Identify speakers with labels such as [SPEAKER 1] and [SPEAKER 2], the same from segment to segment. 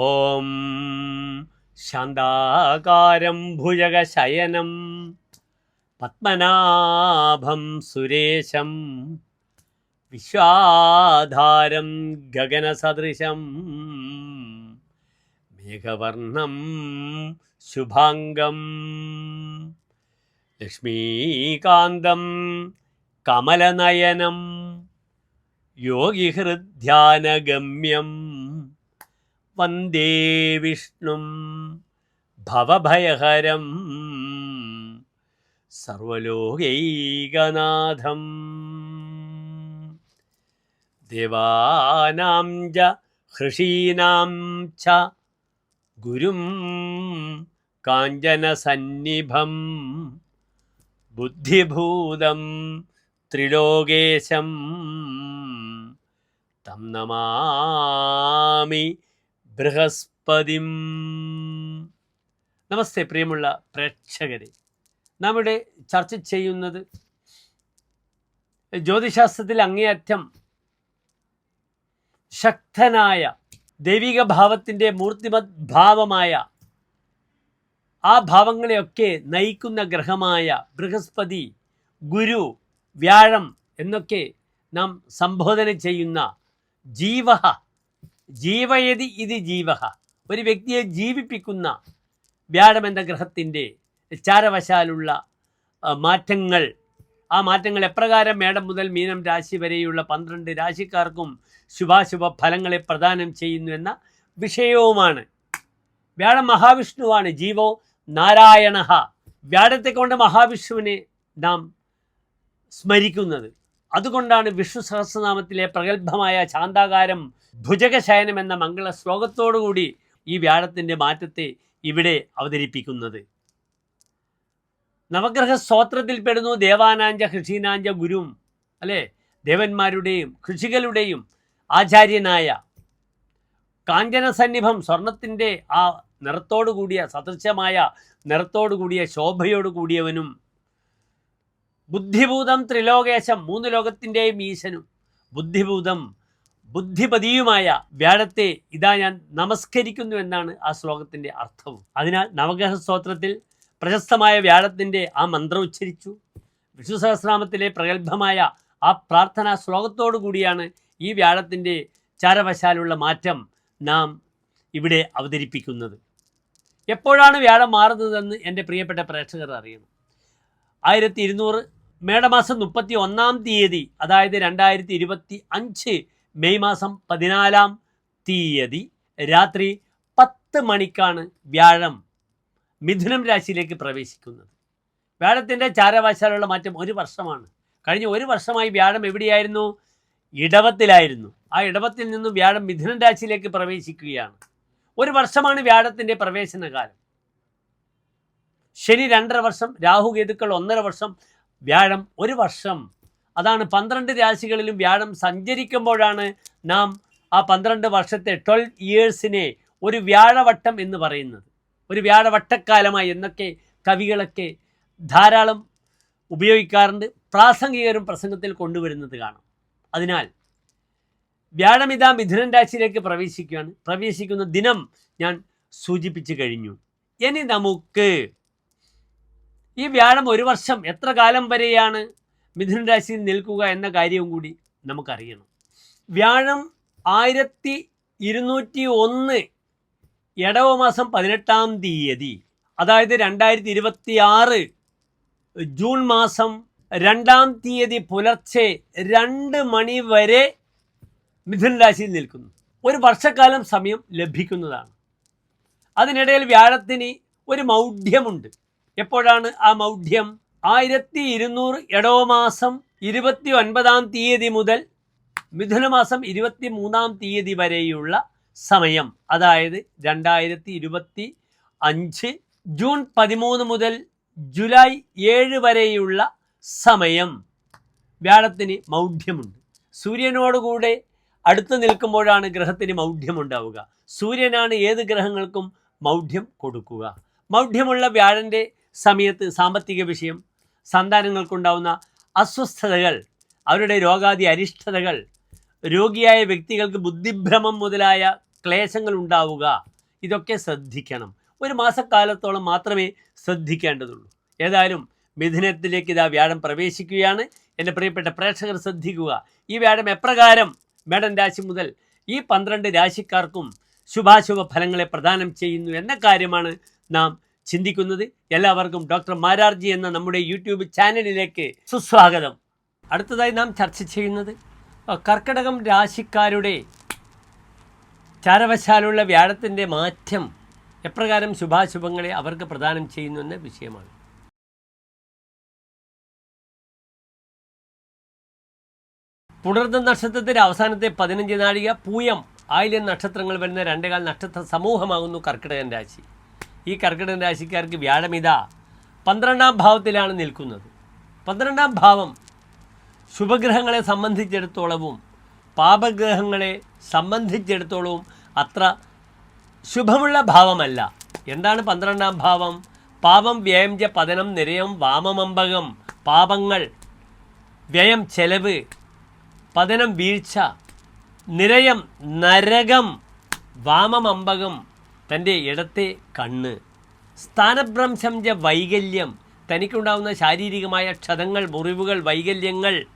[SPEAKER 1] ഓം ശാന്താകാരം ഭുജകശയനം പത്മനാഭം സുരേശം വിശ്വാധാരം ഗഗനസദൃശം മേഘവർണം ശുഭാംഗം ലക്ഷ്മീകാന്തം കമലനയനം യോഗിഹൃദ്ധ്യാനഗമ്യം വന്ദേ വിഷ്ണും ഭവഭയഹരം സർവലോകൈകനാഥം. ദേവാനാം ച ഹൃഷീനാം ച ഗുരും കാഞ്ചനസന്നിഭം ബുദ്ധിഭൂതം ത്രിലോകേശം. തം നമാമി ബൃഹസ്പതിം. നമസ്തേ പ്രിയമുള്ള പ്രേക്ഷകരെ. നാം ഇവിടെ ചർച്ച ചെയ്യുന്നത് ജ്യോതിശാസ്ത്രത്തിൽ അങ്ങേയറ്റം ശക്തനായ ദൈവിക ഭാവത്തിന്റെ മൂർത്തിമത് ഭാവമായ ആ ഭാവങ്ങളെയൊക്കെ നയിക്കുന്ന ഗ്രഹമായ ബൃഹസ്പതി ഗുരു വ്യാഴം എന്നൊക്കെ നാം സംബോധന ചെയ്യുന്ന ജീവ ജീവയതി ഇത് ജീവഹ. ഒരു വ്യക്തിയെ ജീവിപ്പിക്കുന്ന വ്യാഴമെന്ന ഗ്രഹത്തിന്റെ ചാരവശാലുള്ള മാറ്റങ്ങൾ. ആ മാറ്റങ്ങൾ എപ്രകാരം മേടം മുതൽ മീനം രാശി വരെയുള്ള പന്ത്രണ്ട് രാശിക്കാർക്കും ശുഭാശുഭ ഫലങ്ങളെ പ്രദാനം ചെയ്യുന്നു എന്ന വിഷയവുമാണ്. വ്യാഴം മഹാവിഷ്ണുവാണ്. ജീവോ നാരായണഹ. വ്യാഴത്തെ കൊണ്ട് മഹാവിഷ്ണുവിനെ നാം സ്മരിക്കുന്നത്. അതുകൊണ്ടാണ് വിഷ്ണു സഹസ്രനാമത്തിലെ പ്രഗത്ഭമായ ശാന്താകാരം ഭുജകശയനം എന്ന മംഗള ശ്ലോകത്തോടുകൂടി ഈ വ്യാഴത്തിന്റെ മാറ്റത്തെ ഇവിടെ അവതരിപ്പിക്കുന്നത്. നവഗ്രഹ സ്തോത്രത്തിൽ പെടുന്നു ദേവാനാഞ്ച കൃഷിനാഞ്ച ഗുരും അല്ലേ? ദേവന്മാരുടെയും കൃഷികളുടെയും ആചാര്യനായ കാഞ്ചന സന്നിഭം സ്വർണത്തിന്റെ ആ നിറത്തോടു കൂടിയ സദൃശമായ നിറത്തോടു കൂടിയ ശോഭയോടു കൂടിയവനും ബുദ്ധിഭൂതം ത്രിലോകേശം മൂന്ന് ലോകത്തിന്റെയും ഈശനും. ബുദ്ധിഭൂതം ബുദ്ധിപതിയുമായ വ്യാഴത്തെ ഇതാ ഞാൻ നമസ്കരിക്കുന്നു എന്നാണ് ആ ശ്ലോകത്തിന്റെ അർത്ഥവും അതിനാൽ നവഗ്രഹ സ്തോത്രത്തിൽ പ്രശസ്തമായ വ്യാഴത്തിന്റെ ആ മന്ത്രം ഉച്ചരിച്ചു. വിഷ്ണു സഹസ്രാമത്തിലെ പ്രഗത്ഭമായ ആ പ്രാർത്ഥനാ ശ്ലോകത്തോടു കൂടിയാണ് ഈ വ്യാഴത്തിന്റെ ചാരവശാലുള്ള മാറ്റം നാം ഇവിടെ അവതരിപ്പിക്കുന്നത്. എപ്പോഴാണ് വ്യാഴം മാറുന്നതെന്ന് എന്റെ പ്രിയപ്പെട്ട പ്രേക്ഷകർ അറിയണം. ആയിരത്തി ഇരുന്നൂറ് മേടമാസം മുപ്പത്തി ഒന്നാം തീയതി അതായത് രണ്ടായിരത്തി ഇരുപത്തി അഞ്ച് മെയ് മാസം പതിനാലാം തീയതി രാത്രി പത്ത് മണിക്കാണ് വ്യാഴം മിഥുനം രാശിയിലേക്ക് പ്രവേശിക്കുന്നത്. വ്യാഴത്തിന്റെ ചാരവാശാലുള്ള മാറ്റം ഒരു വർഷമാണ്. കഴിഞ്ഞ ഒരു വർഷമായി വ്യാഴം എവിടെയായിരുന്നു? ഇടവത്തിലായിരുന്നു. ആ ഇടവത്തിൽ നിന്നും വ്യാഴം മിഥുനം രാശിയിലേക്ക് പ്രവേശിക്കുകയാണ്. ഒരു വർഷമാണ് വ്യാഴത്തിന്റെ പ്രവേശന കാലം ശനി രണ്ടര വർഷം രാഹു കേതുക്കൾ ഒന്നര വർഷം വ്യാഴം ഒരു വർഷം. അതാണ് പന്ത്രണ്ട് രാശികളിലും വ്യാഴം സഞ്ചരിക്കുമ്പോഴാണ് നാം ആ പന്ത്രണ്ട് വർഷത്തെ ട്വൽവ് ഇയേഴ്സിനെ ഒരു വ്യാഴവട്ടം എന്ന് പറയുന്നത്. ഒരു വ്യാഴവട്ടക്കാലമായി എന്നൊക്കെ കവികളൊക്കെ ധാരാളം ഉപയോഗിക്കാറുണ്ട് പ്രാസംഗികരും പ്രസംഗത്തിൽ കൊണ്ടുവരുന്നത് കാണാം. അതിനാൽ വ്യാഴമിതാ മിഥുനൻ രാശിയിലേക്ക് പ്രവേശിക്കുകയാണ്. പ്രവേശിക്കുന്ന ദിനം ഞാൻ സൂചിപ്പിച്ചു കഴിഞ്ഞു. ഇനി നമുക്ക് ഈ വ്യാഴം ഒരു വർഷം എത്ര കാലം വരെയാണ് മിഥുന രാശിയിൽ നിൽക്കുക എന്ന കാര്യവും കൂടി നമുക്കറിയണം. വ്യാഴം ആയിരത്തി ഇരുന്നൂറ്റി ഒന്ന് ഇടവ മാസം പതിനെട്ടാം തീയതി അതായത് രണ്ടായിരത്തി ഇരുപത്തി ആറ് ജൂൺ മാസം രണ്ടാം തീയതി പുലർച്ചെ രണ്ട് മണി വരെ മിഥുന രാശിയിൽ നിൽക്കുന്നു. ഒരു വർഷക്കാലം സമയം ലഭിക്കുന്നതാണ്. അതിനിടയിൽ വ്യാഴത്തിന് ഒരു മൗഢ്യമുണ്ട്. എപ്പോഴാണ് ആ മൗഢ്യം? ആയിരത്തി ഇരുന്നൂറ് ഇടവ മാസം ഇരുപത്തി ഒൻപതാം തീയതി മുതൽ മിഥുനമാസം ഇരുപത്തി മൂന്നാം തീയതി വരെയുള്ള സമയം. അതായത് രണ്ടായിരത്തി ഇരുപത്തി അഞ്ച് ജൂൺ പതിമൂന്ന് മുതൽ ജൂലൈ ഏഴ് വരെയുള്ള സമയം. വ്യാഴത്തിന് മൗഢ്യമുണ്ട്. സൂര്യനോടുകൂടെ അടുത്ത് നിൽക്കുമ്പോഴാണ് ഗ്രഹത്തിന് മൗഢ്യമുണ്ടാവുക. സൂര്യനാണ് ഏത് ഗ്രഹങ്ങൾക്കും മൗഢ്യം കൊടുക്കുക. മൗഢ്യമുള്ള വ്യാഴന്റെ സമയത്ത് സാമ്പത്തിക വിഷയം സന്താനങ്ങൾക്കുണ്ടാവുന്ന അസ്വസ്ഥതകൾ അവരുടെ രോഗാദി അരിഷ്ടതകൾ രോഗിയായ വ്യക്തികൾക്ക് ബുദ്ധിഭ്രമം മുതലായ ക്ലേശങ്ങൾ ഉണ്ടാവുക ഇതൊക്കെ ശ്രദ്ധിക്കണം. ഒരു മാസക്കാലത്തോളം മാത്രമേ ശ്രദ്ധിക്കേണ്ടതുള്ളൂ. ഏതായാലും മിഥുനത്തിലേക്ക് ഇതാ വ്യാഴം പ്രവേശിക്കുകയാണ്. എന്റെ പ്രിയപ്പെട്ട പ്രേക്ഷകർ ശ്രദ്ധിക്കുക. ഈ വ്യാഴം എപ്രകാരം മേടൻ രാശി മുതൽ ഈ പന്ത്രണ്ട് രാശിക്കാർക്കും ശുഭാശുഭ ഫലങ്ങളെ പ്രദാനം ചെയ്യുന്നു എന്ന കാര്യമാണ് നാം ചിന്തിക്കുന്നത് എല്ലാവർക്കും ഡോക്ടർ മാരാർജി എന്ന നമ്മുടെ യൂട്യൂബ് ചാനലിലേക്ക് സുസ്വാഗതം. അടുത്തതായി നാം ചർച്ച ചെയ്യുന്നത് കർക്കടകം രാശിക്കാരുടെ ചാരവശാലുള്ള വ്യാഴത്തിന്റെ മാറ്റം എപ്രകാരം ശുഭാശുഭങ്ങളെ അവർക്ക് പ്രദാനം ചെയ്യുന്നു എന്ന വിഷയമാണ്. പുണർന്ന നക്ഷത്രത്തിന്റെ അവസാനത്തെ പതിനഞ്ച് നാഴിക പൂയം ആയില്യം നക്ഷത്രങ്ങൾ വരുന്ന രണ്ടേകാൽ നക്ഷത്ര സമൂഹമാകുന്നു കർക്കിടകൻ രാശി. ഈ കർക്കിടക രാശിക്കാർക്ക് വ്യാഴമിത പന്ത്രണ്ടാം ഭാവത്തിലാണ് നിൽക്കുന്നത്. പന്ത്രണ്ടാം ഭാവം ശുഭഗ്രഹങ്ങളെ സംബന്ധിച്ചിടത്തോളവും പാപഗ്രഹങ്ങളെ സംബന്ധിച്ചിടത്തോളവും അത്ര ശുഭമുള്ള ഭാവമല്ല. എന്താണ് പന്ത്രണ്ടാം ഭാവം? പാപം വ്യയം ച പതനം നിരയം വാമമമ്പകം പാപങ്ങൾ വ്യയം ചെലവ് പതനം വീഴ്ച നിരയം നരകം വാമമമ്പകം തന്റെ ഇടത്തെ കണ്ണ്. സ്ഥാനഭ്രംശം ജ വൈകല്യം. തനിക്കുണ്ടാകുന്ന ശാരീരികമായ ക്ഷതങ്ങൾ മുറിവുകൾ വൈകല്യങ്ങൾ.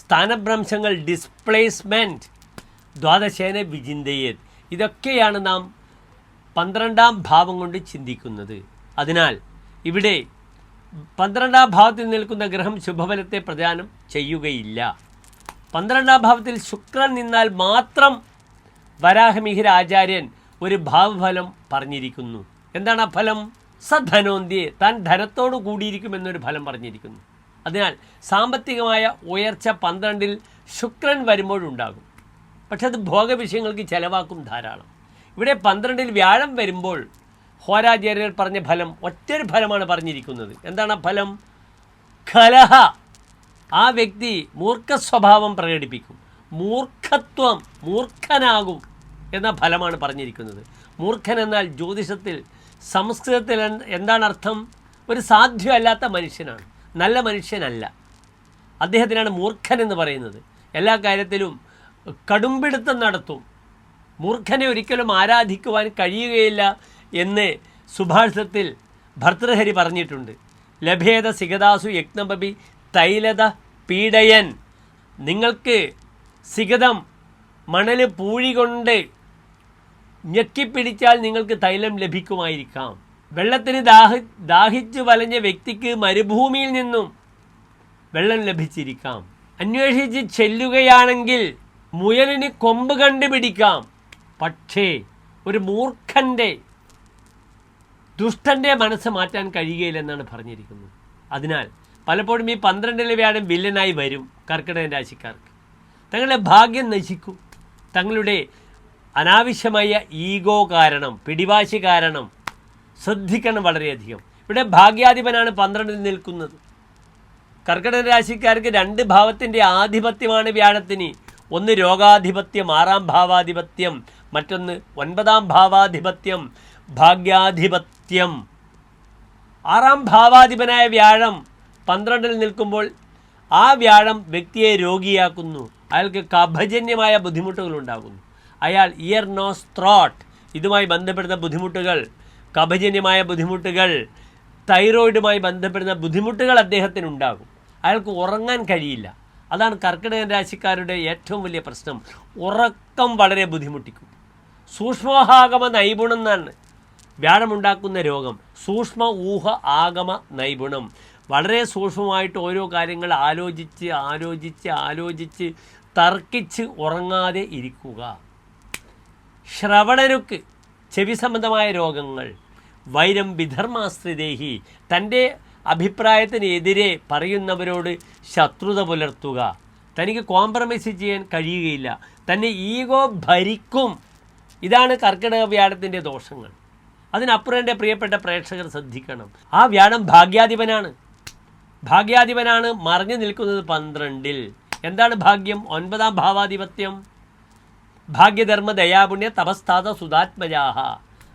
[SPEAKER 1] സ്ഥാനഭ്രംശങ്ങൾ ഡിസ്പ്ലേസ്മെന്റ് ദ്വാദശേന വിചിന്തയെ ഇതൊക്കെയാണ് നാം പന്ത്രണ്ടാം ഭാവം കൊണ്ട് ചിന്തിക്കുന്നത്. അതിനാൽ ഇവിടെ പന്ത്രണ്ടാം ഭാവത്തിൽ നിൽക്കുന്ന ഗ്രഹം ശുഭഫലത്തെ പ്രദാനം ചെയ്യുകയില്ല. പന്ത്രണ്ടാം ഭാവത്തിൽ ശുക്രൻ നിന്നാൽ മാത്രം വരാഹമിഹിര ആചാര്യൻ ഒരു ഭാവഫലം പറഞ്ഞിരിക്കുന്നു. എന്താണ് ആ ഫലം? സധനോന്തിയെ താൻ ധനത്തോട് കൂടിയിരിക്കുമെന്നൊരു ഫലം പറഞ്ഞിരിക്കുന്നു. അതിനാൽ സാമ്പത്തികമായ ഉയർച്ച പന്ത്രണ്ടിൽ ശുക്രൻ വരുമ്പോഴുണ്ടാകും. പക്ഷെ അത് ഭോഗവിഷയങ്ങൾക്ക് ചെലവാക്കും ധാരാളം. ഇവിടെ പന്ത്രണ്ടിൽ വ്യാഴം വരുമ്പോൾ ഹോരാചാര്യർ പറഞ്ഞ ഫലം ഒറ്റൊരു ഫലമാണ് പറഞ്ഞിരിക്കുന്നത്. എന്താണ് ആ ഫലം? കലഹ ആ വ്യക്തി മൂർഖ സ്വഭാവം പ്രകടിപ്പിക്കും. മൂർഖത്വം മൂർഖനാകും. എന്ന ഫലമാണ് പറഞ്ഞിരിക്കുന്നത്. മൂർഖൻ എന്നാൽ ജ്യോതിഷത്തിൽ സംസ്കൃതത്തിൽ എന്താണ് അർത്ഥം? ഒരു സാധ്യമല്ലാത്ത മനുഷ്യനാണ്. നല്ല മനുഷ്യനല്ല. അദ്ദേഹത്തിനാണ് മൂർഖൻ എന്ന് പറയുന്നത്. എല്ലാ കാര്യത്തിലും കടുംപിടുത്തം നടത്തും. മൂർഖനെ ഒരിക്കലും ആരാധിക്കുവാൻ കഴിയുകയില്ല എന്ന് സുഭാഷിതത്തിൽ ഭർതൃഹരി പറഞ്ഞിട്ടുണ്ട്. ലഭേത സിഗദാസു യജ്ഞപി തൈലത പീഡയൻ. നിങ്ങൾക്ക് സിഗതം മണൽ പൂഴി കൊണ്ട് ഞെക്കിപ്പിടിച്ചാൽ നിങ്ങൾക്ക് തൈലം ലഭിക്കുമായിരിക്കാം. വെള്ളത്തിന് ദാഹി ദാഹിച്ചു വലഞ്ഞ വ്യക്തിക്ക് മരുഭൂമിയിൽ നിന്നും വെള്ളം ലഭിച്ചിരിക്കാം. അന്വേഷിച്ച് ചെല്ലുകയാണെങ്കിൽ മുയലിന് കൊമ്പ് കണ്ടുപിടിക്കാം. പക്ഷേ ഒരു മൂർഖന്റെ ദുഷ്ടന്റെ മനസ്സ് മാറ്റാൻ കഴിയുകയില്ലെന്നാണ് പറഞ്ഞിരിക്കുന്നത്. അതിനാൽ പലപ്പോഴും ഈ പന്ത്രണ്ടിലെ വ്യാഴം വില്ലനായി വരും കർക്കിടക രാശിക്കാർക്ക്. തങ്ങളുടെ ഭാഗ്യം നശിക്കും. തങ്ങളുടെ അനാവശ്യമായ ഈഗോ കാരണം പിടിവാശി കാരണം ശ്രദ്ധിക്കണം വളരെയധികം. ഇവിടെ ഭാഗ്യാധിപനാണ് പന്ത്രണ്ടിൽ നിൽക്കുന്നത്. കർക്കിടക രാശിക്കാർക്ക് രണ്ട് ഭാവത്തിന്റെ ആധിപത്യമാണ് വ്യാഴത്തിന്. ഒന്ന് രോഗാധിപത്യം ആറാം ഭാവാധിപത്യം മറ്റൊന്ന് ഒൻപതാം ഭാവാധിപത്യം ഭാഗ്യാധിപത്യം. ആറാം ഭാവാധിപനായ വ്യാഴം പന്ത്രണ്ടിൽ നിൽക്കുമ്പോൾ ആ വ്യാഴം വ്യക്തിയെ രോഗിയാക്കുന്നു. അയാൾക്ക് കഭജന്യമായ ബുദ്ധിമുട്ടുകൾ ഉണ്ടാകുന്നു അയാൾ ഇയർ നോസ് ത്രോട്ട് ഇതുമായി ബന്ധപ്പെടുന്ന ബുദ്ധിമുട്ടുകൾ കഭജന്യമായ ബുദ്ധിമുട്ടുകൾ തൈറോയിഡുമായി ബന്ധപ്പെടുന്ന ബുദ്ധിമുട്ടുകൾ അദ്ദേഹത്തിന് ഉണ്ടാകും അയാൾക്ക് ഉറങ്ങാൻ കഴിയില്ല. അതാണ് കർക്കിടക രാശിക്കാരുടെ ഏറ്റവും വലിയ പ്രശ്നം. ഉറക്കം വളരെ ബുദ്ധിമുട്ടിക്കും. സൂക്ഷ്മോഹാഗമ നൈപുണം എന്നാണ് വ്യാഴമുണ്ടാക്കുന്ന രോഗം. സൂക്ഷ്മ ഊഹ ആഗമ നൈപുണം വളരെ സൂക്ഷ്മമായിട്ട് ഓരോ കാര്യങ്ങൾ ആലോചിച്ച് ആലോചിച്ച് ആലോചിച്ച് തർക്കിച്ച് ഉറങ്ങാതെ ഇരിക്കുക. ശ്രവണരുക്ക് ചെവി സംബന്ധമായ രോഗങ്ങൾ വൈരം വിധർമാശ്രിതേഹി തന്റെ അഭിപ്രായത്തിനെതിരെ പറയുന്നവരോട് ശത്രുത പുലർത്തുക. തനിക്ക് കോംപ്രമൈസ് ചെയ്യാൻ കഴിയുകയില്ല. തന്നെ ഈഗോ ഭരിക്കും. ഇതാണ് കർക്കിടക വ്യാഴത്തിന്റെ ദോഷങ്ങൾ. അതിനപ്പുറം എന്റെ പ്രിയപ്പെട്ട പ്രേക്ഷകർ ശ്രദ്ധിക്കണം. ആ വ്യാഴം ഭാഗ്യാധിപനാണ്. ഭാഗ്യാധിപനാണ് മറിഞ്ഞു നിൽക്കുന്നത് പന്ത്രണ്ടിൽ. എന്താണ് ഭാഗ്യം? ഒൻപതാം ഭാവാധിപത്യം. ഭാഗ്യധർമ്മ ദയാപുണ്യ തപസ്താത സുതാത്മജാഹ.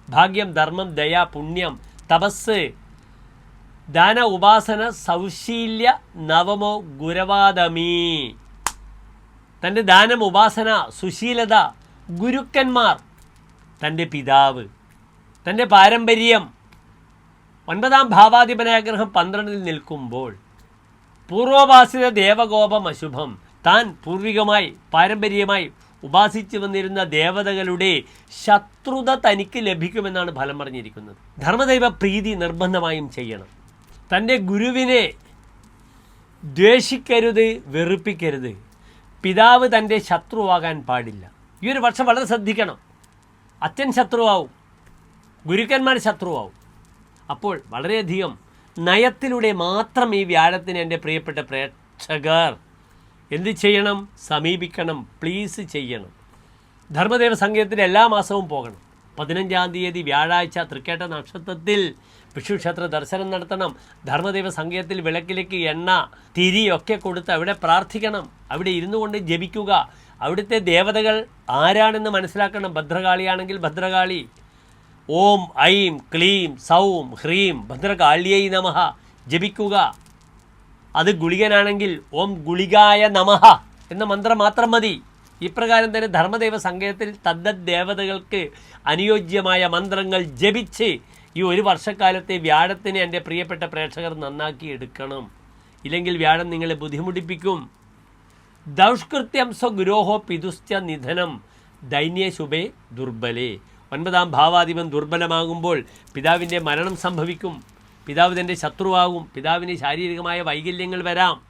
[SPEAKER 1] ഭാഗ്യം ധർമ്മം ദയാ പുണ്യം തപസ് ദാന ഉപാസന സൗശീല്യ നവമോ ഗുരവാദമീ. തന്റെ ദാനം ഉപാസന സുശീലത ഗുരുക്കന്മാർ തന്റെ പിതാവ് തന്റെ പാരമ്പര്യം. ഒൻപതാം ഭാവാധിപനാഗ്രഹം പന്ത്രണ്ടിൽ നിൽക്കുമ്പോൾ പൂർവവാസിത ദേവകോപം അശുഭം. താൻ പൂർവികമായി പാരമ്പര്യമായി ഉപാസിച്ചു വന്നിരുന്ന ദേവതകളുടെ ശത്രുത തനിക്ക് ലഭിക്കുമെന്നാണ് ഫലം പറഞ്ഞിരിക്കുന്നത് ധർമ്മദൈവ പ്രീതി നിർബന്ധമായും ചെയ്യണം. തന്റെ ഗുരുവിനെ ദ്വേഷിക്കരുത് വെറുപ്പിക്കരുത്. പിതാവ് തന്റെ ശത്രുവാകാൻ പാടില്ല. ഈ ഒരു പക്ഷം വളരെ ശ്രദ്ധിക്കണം. അച്ഛൻ ശത്രുവാവും. ഗുരുക്കന്മാർ ശത്രുവാവും. അപ്പോൾ വളരെയധികം നയത്തിലൂടെ മാത്രം ഈ വ്യാഴത്തിന് എന്റെ പ്രിയപ്പെട്ട പ്രേക്ഷകർ എന്ത് ചെയ്യണം? സമീപിക്കണം. പ്ലീസ് ചെയ്യണം. ധർമ്മദേവ സംഗീതത്തിൽ എല്ലാ മാസവും പോകണം. പതിനഞ്ചാം തീയതി വ്യാഴാഴ്ച തൃക്കേട്ട നക്ഷത്രത്തിൽ വിഷ്ണുക്ഷേത്ര ദർശനം നടത്തണം. ധർമ്മദേവ സംഗീതത്തിൽ വിളക്കിലേക്ക് എണ്ണ തിരിയൊക്കെ കൊടുത്ത് അവിടെ പ്രാർത്ഥിക്കണം. അവിടെ ഇരുന്നു കൊണ്ട് ജപിക്കുക. അവിടുത്തെ ദേവതകൾ ആരാണെന്ന് മനസ്സിലാക്കണം? ഭദ്രകാളിയാണെങ്കിൽ ഭദ്രകാളി. ഓം ഐം ക്ലീം സൗം ഹ്രീം ഭദ്രകാളിയൈ നമഃ ജപിക്കുക. അത് ഗുളികനാണെങ്കിൽ ഓം ഗുളികായ നമഹ എന്ന മന്ത്രം മാത്രം മതി. ഇപ്രകാരം തന്നെ ധർമ്മദേവ സങ്കേതത്തിൽ തദ്ദേവതകൾക്ക് ദേവതകൾക്ക് അനുയോജ്യമായ മന്ത്രങ്ങൾ ജപിച്ച് ഈ ഒരു വർഷക്കാലത്തെ വ്യാഴത്തിന് എന്റെ പ്രിയപ്പെട്ട പ്രേക്ഷകർ നന്നാക്കി എടുക്കണം. ഇല്ലെങ്കിൽ വ്യാഴം നിങ്ങളെ ബുദ്ധിമുട്ടിപ്പിക്കും. ദൗഷ്കൃത്യം സ്വഗുരോഹോ പിതുശ്ച നിധനം. ദൈന്യശുഭേ ദുർബലേ. ഒൻപതാം ഭാവാധിപൻ ദുർബലമാകുമ്പോൾ പിതാവിന്റെ മരണം സംഭവിക്കും. പിതാവ് തന്റെ ശത്രുവാകും. പിതാവിന് ശാരീരികമായ വൈകല്യങ്ങൾ വരാം.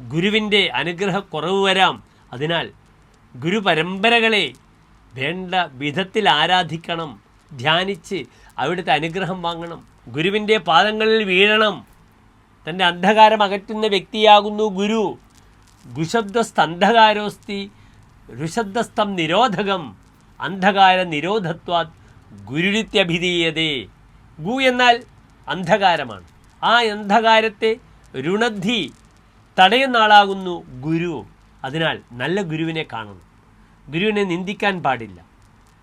[SPEAKER 1] ഗുരുവിന്റെ അനുഗ്രഹക്കുറവ് വരാം. അതിനാൽ ഗുരുപരമ്പരകളെ വേണ്ട വിധത്തിൽ ആരാധിക്കണം. ധ്യാനിച്ച് അവിടുത്തെ അനുഗ്രഹം വാങ്ങണം. ഗുരുവിന്റെ പാദങ്ങളിൽ വീഴണം. തന്റെ അന്ധകാരം അകറ്റുന്ന വ്യക്തിയാകുന്നു ഗുരു. ഗുശബ്ദസ്ഥ അന്ധകാരോസ്തി ഋഷബ്ദസ്ഥം നിരോധകം അന്ധകാര നിരോധത്വാത് ഗുരുരിത്യഭിധീയതേ. ഗു എന്നാൽ അന്ധകാരമാണ്. ആ അന്ധകാരത്തെ രുണദ്ധി തടയുന്ന ആളാകുന്നു ഗുരു അതിനാൽ നല്ല ഗുരുവിനെ കാണണം. ഗുരുവിനെ നിന്ദിക്കാൻ പാടില്ല.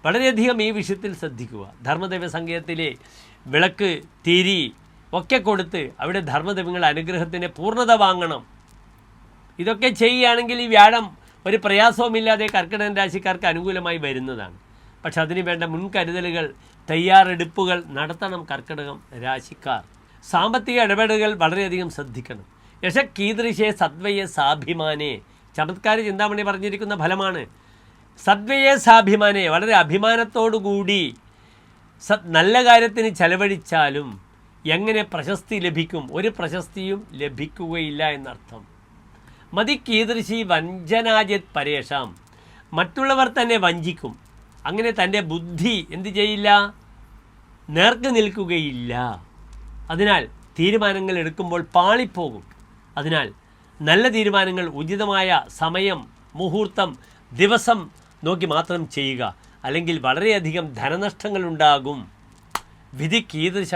[SPEAKER 1] വളരെയധികം ഈ വിഷയത്തിൽ ശ്രദ്ധിക്കുക. ധർമ്മദൈവ സംഗീതത്തിലെ വിളക്ക് തിരി ഒക്കെ കൊടുത്ത് അവിടെ ധർമ്മദൈവങ്ങൾ അനുഗ്രഹത്തിന്റെ പൂർണത വാങ്ങണം. ഇതൊക്കെ ചെയ്യുകയാണെങ്കിൽ ഈ വ്യാഴം ഒരു പ്രയാസവുമില്ലാതെ കർക്കിടകൻ രാശിക്കാർക്ക് അനുകൂലമായി വരുന്നതാണ്. പക്ഷെ അതിന് വേണ്ട മുൻകരുതലുകൾ തയ്യാറെടുപ്പുകൾ നടത്തണം കർക്കിടകം രാശിക്കാർ. സാമ്പത്തിക ഇടപെടലുകൾ വളരെയധികം ശ്രദ്ധിക്കണം. യശ കീദൃശേ സദ്വയെ സാഭിമാനെ. ചമത്കാരി ചിന്താമണി പറഞ്ഞിരിക്കുന്ന ഫലമാണ്. സദ്വയെ സാഭിമാനെ. വളരെ അഭിമാനത്തോടുകൂടി സത് നല്ല കാര്യത്തിന് ചെലവഴിച്ചാലും എങ്ങനെ പ്രശസ്തി ലഭിക്കും? ഒരു പ്രശസ്തിയും ലഭിക്കുകയില്ല എന്നർത്ഥം. മതി കീദൃശി വഞ്ചനാജിത് പരേഷാം. മറ്റുള്ളവർ തന്നെ വഞ്ചിക്കും. അങ്ങനെ തന്റെ ബുദ്ധി എന്ത് ചെയ്യില്ല? നേർക്ക് നിൽക്കുകയില്ല. അതിനാൽ തീരുമാനങ്ങൾ എടുക്കുമ്പോൾ പാളിപ്പോകും. അതിനാൽ നല്ല തീരുമാനങ്ങൾ ഉചിതമായ സമയം മുഹൂർത്തം ദിവസം നോക്കി മാത്രം ചെയ്യുക. അല്ലെങ്കിൽ വളരെയധികം ധനനഷ്ടങ്ങൾ ഉണ്ടാകും. വിധി കീദൃശ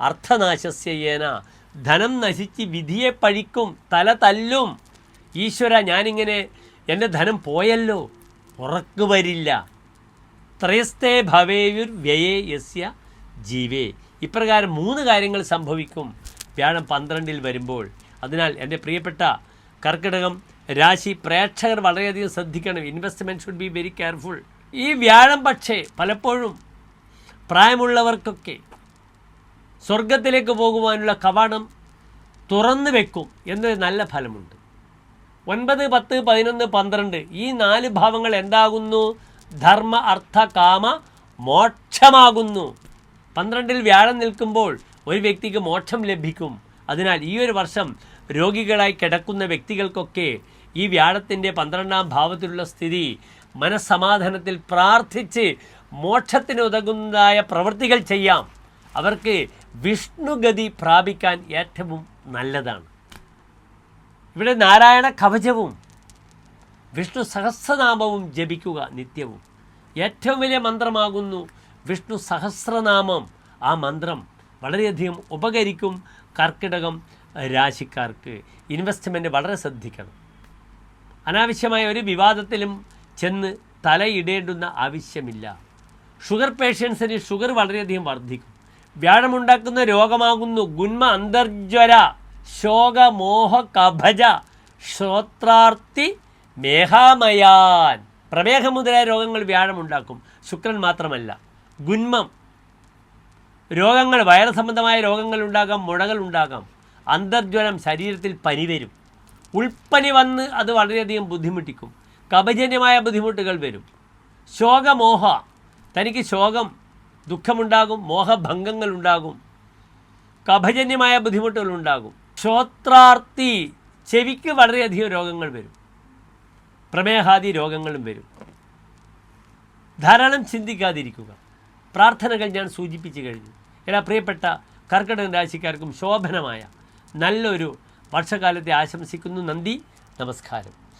[SPEAKER 1] അർത്ഥനാശസ്യേന ധനം നശിച്ച് വിധിയെ പഴിക്കും തല തല്ലും. ഈശ്വര ഞാനിങ്ങനെ എന്റെ ധനം പോയല്ലോ. ഉറക്കു വരില്ല. ത്രയസ്തേ ഭവേയുർ വ്യയേ യസ്യ ജീവേ. ഇപ്രകാരം മൂന്ന് കാര്യങ്ങൾ സംഭവിക്കും. വ്യാഴം പന്ത്രണ്ടിൽ വരുമ്പോൾ. അതിനാൽ എന്റെ പ്രിയപ്പെട്ട കർക്കിടകം രാശി പ്രേക്ഷകർ വളരെയധികം ശ്രദ്ധിക്കണം. Investment should be very careful ഈ വ്യാഴം പക്ഷേ പലപ്പോഴും പ്രായമുള്ളവർക്കൊക്കെ സ്വർഗത്തിലേക്ക് പോകുവാനുള്ള കവാടം തുറന്നു വെക്കും എന്നൊരു നല്ല ഫലമുണ്ട്. ഒൻപത് പത്ത് പതിനൊന്ന് പന്ത്രണ്ട് ഈ നാല് ഭാവങ്ങൾ എന്താകുന്നു? ധർമ്മ അർത്ഥ കാമ മോക്ഷമാകുന്നു. പന്ത്രണ്ടിൽ വ്യാഴം നിൽക്കുമ്പോൾ ഒരു വ്യക്തിക്ക് മോക്ഷം ലഭിക്കും. അതിനാൽ ഈ ഒരു വർഷം രോഗികളായി കിടക്കുന്ന വ്യക്തികൾക്കൊക്കെ ഈ വ്യാഴത്തിന്റെ പന്ത്രണ്ടാം ഭാവത്തിലുള്ള സ്ഥിതി മനസ്സമാധാനത്തിൽ പ്രാർത്ഥിച്ച് മോക്ഷത്തിന് ഉതകുന്നതായ പ്രവൃത്തികൾ ചെയ്യാം. അവർക്ക് വിഷ്ണുഗതി പ്രാപിക്കാൻ ഏറ്റവും നല്ലതാണ്. ഇവിടെ നാരായണ കവചവും വിഷ്ണു സഹസ്രനാമവും ജപിക്കുക നിത്യവും. ഏറ്റവും വലിയ മന്ത്രമാകുന്നു വിഷ്ണു സഹസ്രനാമം. ആ മന്ത്രം വളരെയധികം ഉപകരിക്കും കർക്കിടകം രാശിക്കാർക്ക്. ഇൻവെസ്റ്റ്മെന്റ് വളരെ ശ്രദ്ധിക്കണം. അനാവശ്യമായ ഒരു വിവാദത്തിലും ചെന്ന് തലയിടേണ്ടുന്ന ആവശ്യമില്ല. ഷുഗർ പേഷ്യൻസിന് ഷുഗർ വളരെയധികം വർദ്ധിക്കും. വ്യാഴമുണ്ടാക്കുന്ന രോഗമാകുന്നു ഗുന്മ അന്തർജ്വര ശോകമോഹ കഭജ ശ്രോത്രാർത്തി മേഹാമയാൻ പ്രമേഹം മുതലായ രോഗങ്ങൾ വ്യാഴമുണ്ടാക്കും ശുക്രൻ മാത്രമല്ല. ഗുന്മം. രോഗങ്ങൾ വൈറസ് സംബന്ധമായ രോഗങ്ങൾ ഉണ്ടാകാം മുഴകൾ ഉണ്ടാകാം. അന്തർജ്വലം ശരീരത്തിൽ പനി വരും. ഉൾപ്പനി വന്ന് അത് വളരെയധികം ബുദ്ധിമുട്ടിക്കും. കപജന്യമായ ബുദ്ധിമുട്ടുകൾ വരും. ശോകമോഹ. തനിക്ക് ശോകം ദുഃഖമുണ്ടാകും മോഹഭംഗങ്ങൾ ഉണ്ടാകും. കപജന്യമായ ബുദ്ധിമുട്ടുകൾ ഉണ്ടാകും. ശ്രോത്രാർത്ഥി. ചെവിക്ക് വളരെയധികം രോഗങ്ങൾ വരും. പ്രമേഹാദി രോഗങ്ങളും വരും. ധാരാളം ചിന്തിക്കാതിരിക്കുക. പ്രാർത്ഥനകൾ ഞാൻ സൂചിപ്പിച്ചു കഴിഞ്ഞു. എല്ലാ പ്രിയപ്പെട്ട കർക്കിടക രാശിക്കാർക്കും ശോഭനമായ നല്ലൊരു വർഷകാലത്തെ ആശംസിക്കുന്നു. നന്ദി നമസ്കാരം.